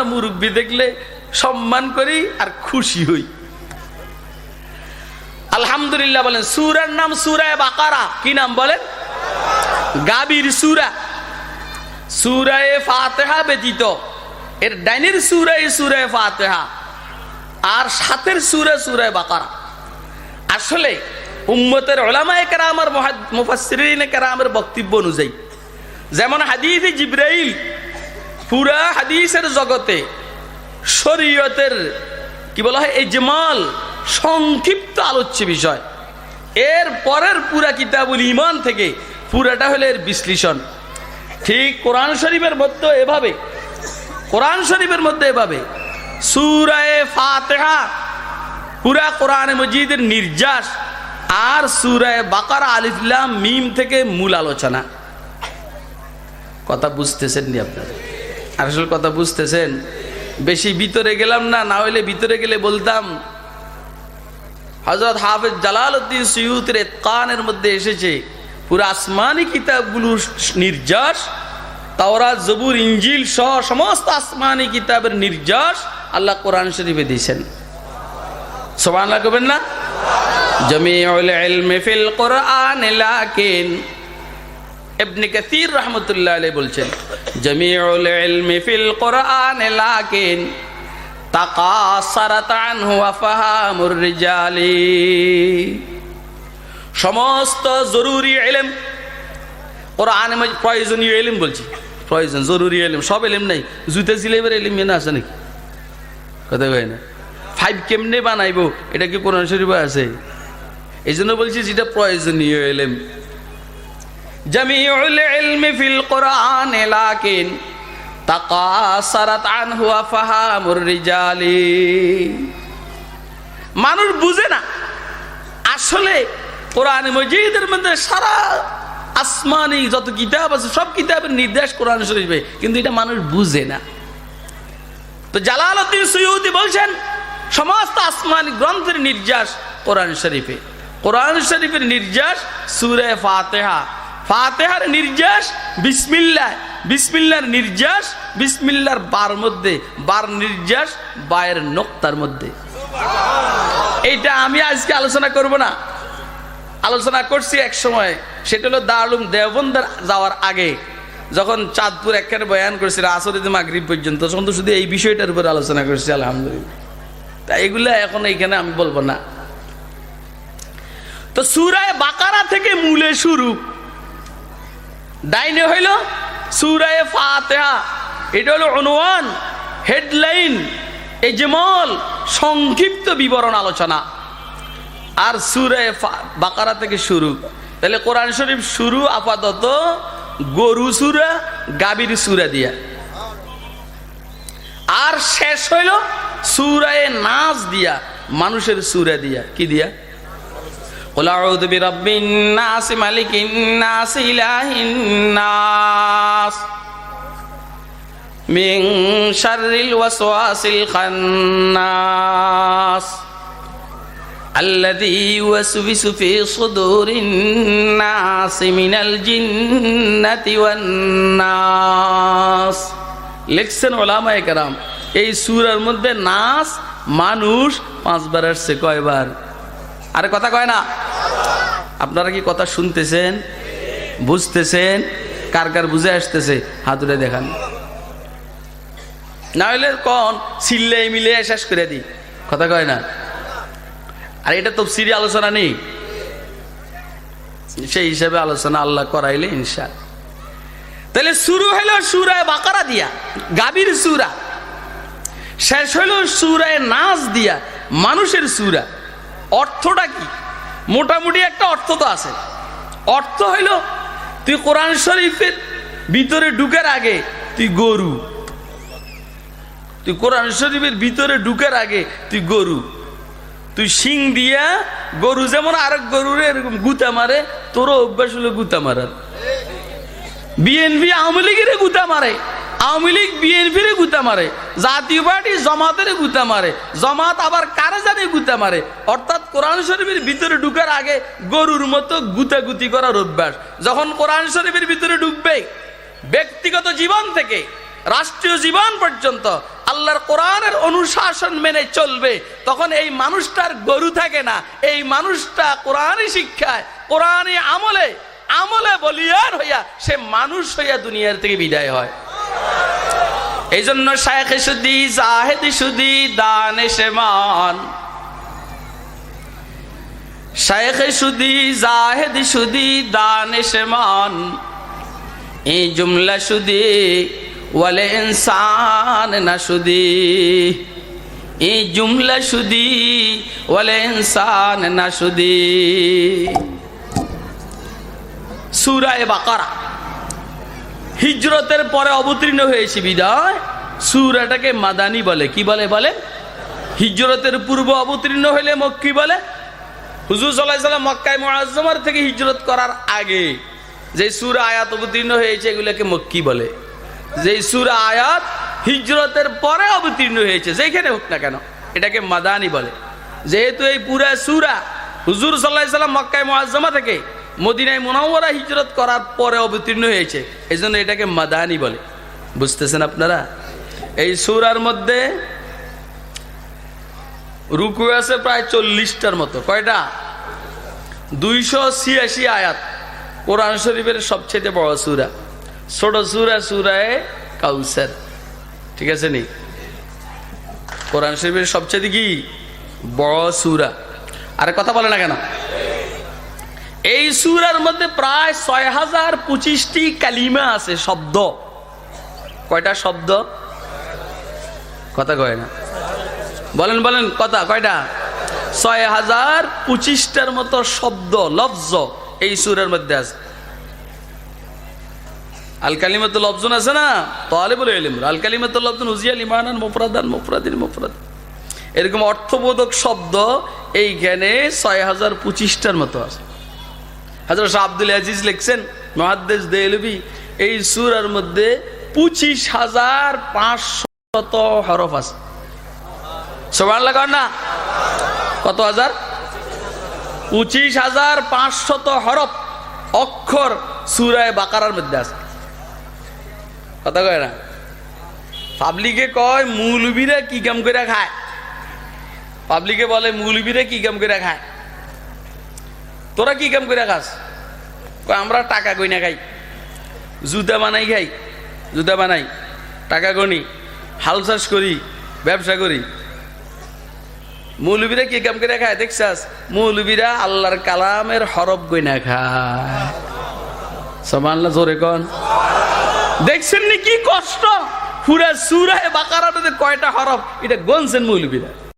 আমরা মুরব্বী দেখলে সম্মান করি আর খুশি হই। আলহামদুলিল্লাহ বলেন, সুরার নাম সুরায় বাকারা। কি নাম বলেন? গাবির সুরা। সুরায় ফাতেহা ব্যতীত। এর ডাইনের সুরায় সুরায় ফাতেহা। আর সাতের সুরা সুরায় বাকারা। আসলে উম্মতের ওলামায়ে কেরাম আর মুফাসসিরিনে কেরামের বক্তব্য অনুযায়ী, যেমন হাদিস জিব্রাইল পুরা হাদিসের জগতে শরীয়তের, কি বলা হয়, ইজমাল, সংক্ষিপ্ত আলোচ্য বিষয়। এর পরের পুরা কিতাবুল ইমান থেকে পুরাটা হলো এর বিশ্লেষণ। ঠিক কোরআন শরীফের মধ্যে এভাবে, কোরআন শরীফের মধ্যে এভাবে, সুরায়ে ফাতেহা, পুরা কোরআন মজিদের নির্যাস আর সুরায় বাকার আলিফলাম মিম থেকে মূল আলোচনা। কথা বুঝতেছেন নি আপনারা? আসল কথা বুঝতেছেন? বেশি ভিতরে গেলাম না না হইলে ভিতরে গেলে বলতাম হজরত হাফেজ জালাল উদ্দিন সৈয়দের কানের মধ্যে এসেছে পুরো আসমানি কিতাবগুলোর নির্যাস তাওরা জবুর ইঞ্জিল সহ সমস্ত আসমানি কিতাবের নির্যাস আল্লাহ কোরআন শরীফে দিয়েছেন। সোমান লাগবেন না? ইলমি ফিল কোরআন লাকিন ইবনে কাসির রাহমাতুল্লাহ আলাইহি বলছেন, জমিউল ইলমি ফিল কোরআন লাকিন তাকাসারাত আনহু আফহামুর রিজালি। সমস্ত জরুরি ইলম কোরআনে প্রয়োজনীয় ইলম বলছি, প্রয়োজন, জরুরি ইলম, সব ইলম নাই। জুতে সিলেবের ইলম না আছে নাকি? কথা কয় না। ফাইভ কেমনে বানাইবো? এটা কি কোরআন শরীফে আছে? এই জন্য বলছি যেটা প্রয়োজনীয় ইলম। জামিউল ইলমি ফিল কোরআন, লাকিন তাকাসারাত আনহু আফহামুর রিজালি। মানুষ বুঝে না, আসলে কোরআন মজিদের মধ্যে সারা আসমানি যত কিতাব আছে, সব কিতাবের নির্দেশ কোরআন শরীফে, কিন্তু এটা মানুষ বুঝে না। তো জালালউদ্দিন সৈয়দি বলছেন, সমস্ত আসমানি গ্রন্থের নির্যাস কোরআন শরীফে। কোরআন শরীফের নির্যাস সুরে ফাতেহা। ফাতেহার নির্যাস বিসমিল্লা বিসমিল্লার নির্যাস বিসমিল্লার বার মধ্যে, বার নির্যাস বায়ের নোক্তার মধ্যে। এইটা আমি আজকে আলোচনা করব না। আলোচনা করছি এক সময়, সেটা হলো দারুম দেওবন্দার যাওয়ার আগে, যখন চাঁদপুর একখানে বয়ান করেছিল আসরিদ মাগরিব পর্যন্ত, তখন তো শুধু এই বিষয়টার উপর আলোচনা করছি, আলহামদুলিল্লাহ। তা এগুলা এখন এইখানে আমি বলব না। তো সুরায় বাকারা থেকে মূলে শুরু ডাইনে হইল সুরায় ফাতেহা। এটা হলো অনুয়ান হেডলাইন এই যেমল সংক্ষিপ্ত বিবরণ আলোচনা। আর সুরে বাকারা থেকে শুরু। তাহলে কোরআন শরীফ শুরু আপাতত গরু সুরা গাবির সুরা দিয়া। আর শেষ হইল সুরায় নাচ দিয়া, মানুষের সুরা দিয়া। কি দিয়া? قل أعوذ برب الناس ملك الناس إله الناس من شر الوسواس الخناس الذي يوسوس في صدور الناس من الجنة والناس লিখছেন ওলামায়ে কেরাম এই সুরার মধ্যে নাচ মানুষ পাঁচবার আসছে কয়বার আরে কথা কয় না। আপনারা কি কথা শুনতেছেন? বুঝতেছেন? কার কার বুঝে আসতেছে? হাতুড়ে দেখান। না হলে কন? সিল্লে মিলে শেষ করে দিই। কথা কয় না। আর এটা তো সিরি আলোচনা নেই। সেই হিসাবে আলোচনা আল্লাহ করাইলে ইনশা তাহলে শুরু হইল সুরায় বাকারা দিয়া গাবির সুরা। শেষ হইল সুরায় নাচ দিয়া, মানুষের সুরা। অর্থটা কি? মোটামুটি একটা অর্থ তো আছে। অর্থ হইল, তুই কোরআন শরীফের ভিতরে ঢুকার আগে তুই গরু। তুই কোরআন শরীফের ভিতরে ঢুকার আগে তুই গরু। তুই শিং দিয়া গরু, যেমন আরেক গরুরে এরকম গুতা মারে, তোরও অভ্যাস হলো গুতা মারার। বিএনপি আওয়ামী লীগের গুতা মারে। আওয়ামী লীগ বিএনপির গুতা মারে, জাতীয় পার্টি জমাতের গুতা মারে, জমাত আবার কারে জানে গুতা মারে? অর্থাৎ কোরআন শরীফের ভিতরে ঢুকার আগে গরুর মতো গুতাগুতি করার অভ্যাস। যখন কোরআন শরীফের ভিতরে ঢুকবে, ব্যক্তিগত জীবন থেকে রাষ্ট্রীয় জীবন পর্যন্ত আল্লাহ আল্লাহর কোরআনের অনুশাসন মেনে চলবে, তখন এই মানুষটার গরু থাকে না। এই মানুষটা কোরআনই শিক্ষায়, কোরআনই আমলে আমলে বলিয়ার হইয়া সে মানুষ হইয়া দুনিয়ার থেকে বিদায় হয়। এই জন্য শায়েখ সুদি জাহেদ সুদি দানে সেমান শায়েখ সুদি জাহেদ সুদি দানে সেমান এই জুমলা সুদি, ওয়ালে ইনসান না সুদি। এই জুমলা সুদি, ওয়ালে ইনসান না সুদি। সুরায় বাকারা হিজরতের পরে অবতীর্ণ হয়েছে বিদায়। সুরাটাকে মাদানি বলে। কি বলে বলে হিজরতের পূর্ব অবতীর্ণ হইলে মক্কি বলে? হুজুর সাল্লাহ মক্কায় মোয়াজ্জমার থেকে হিজরত করার আগে যে সুরা আয়াত অবতীর্ণ হয়েছে এগুলোকে মক্কি বলে। যে সুরা আয়াত হিজরতের পরে অবতীর্ণ হয়েছে যেখানে হোক না কেন, এটাকে মাদানি বলে। যেহেতু এই পুরা সুরা হুজুর সাল্লাহ সাল্লাম মক্কায় মোয়াজ্জমা থেকে মদিনায় মোনাওয়ারা হিজরত করার পরে অবতীর্ণ হয়েছে। এই জন্য এটাকে মাদানি বলে। বুঝতেছেন আপনারা? এই সুরার মধ্যে রুকু আছে প্রায় চল্লিশটার মতো। কয়টা? দুইশো ছিয়াশি আয়াত। কোরআন শরীফের সবচেয়ে বড় সুরা। ছোট সুরা, সুরায় কাউসার। ঠিক আছে নি? কোরআন শরীফের সবচেয়ে কি? বড় সুরা। আরে কথা বলে না কেন? এই সুরার মধ্যে প্রায় ছয় হাজার পঁচিশটি কালিমা আছে, শব্দ। কয়টা শব্দ? কথা কয় না। বলেন বলেন, কথা, কয়টা? ছয় হাজার পঁচিশটার মতো শব্দ, লফজ এই সুরের মধ্যে আছে। আল কালিমাত লফজন আছে না? তাহলে বলে এলিম আল কালিমাত লফজন উজিয়াল ইমানান মুফরাদান মুফরাদিন মুফরাদ। এরকম অর্থবোধক শব্দ এইখানে ছয় হাজার পঁচিশটার মতো আছে। হাজার শাহ আব্দুল আজিজ লিখছেন, মহাদ্দেশ দেলবি এই সুরার মধ্যে পঁচিশ হাজার পাঁচশত হরফ আছে। সবার লাগান না। কত হাজার? পঁচিশ হাজার পাঁচশত হরফ অক্ষর সুরায় বাকারার মধ্যে আছে। কথা কয় না? পাবলিকে কয়, মৌলবীরা কি কাম করে খায়? পাবলিকে বলে, মৌলবীরা কি কাম করে খায়? তোরা কি কাম করে খাস? আমরা টাকা গইনা খাই। জুতা বানাই খাই, জুতা বানাই। টাকা গনি হাল চাষ করি, ব্যবসা করি। মৌলবীরা কি কাম করে খায়, দেখছাস? মৌলবীরা আল্লাহর কালামের হরফ গইনা খায়। সমাল্লা জোরে কন। দেখছেন নি কি কষ্ট? পুরা সুরায় মধ্যে কয়টা হরফ? এটা গনছেন মৌলবীরা।